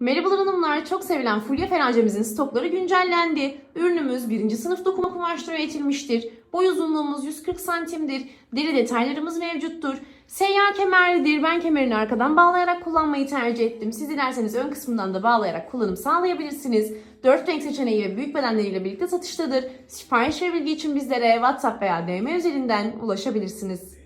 Merhabalar hanımlar, çok sevilen Fulya Ferencemizin stokları güncellendi. Ürünümüz birinci sınıf dokuma kumaşla üretilmiştir. Boy uzunluğumuz 140 santimdir. Deri detaylarımız mevcuttur. Seyyar kemerlidir. Ben kemerini arkadan bağlayarak kullanmayı tercih ettim. Siz dilerseniz ön kısmından da bağlayarak kullanım sağlayabilirsiniz. 4 renk seçeneği ve büyük bedenleriyle birlikte satıştadır. Sipariş ve bilgi için bizlere WhatsApp veya DM üzerinden ulaşabilirsiniz.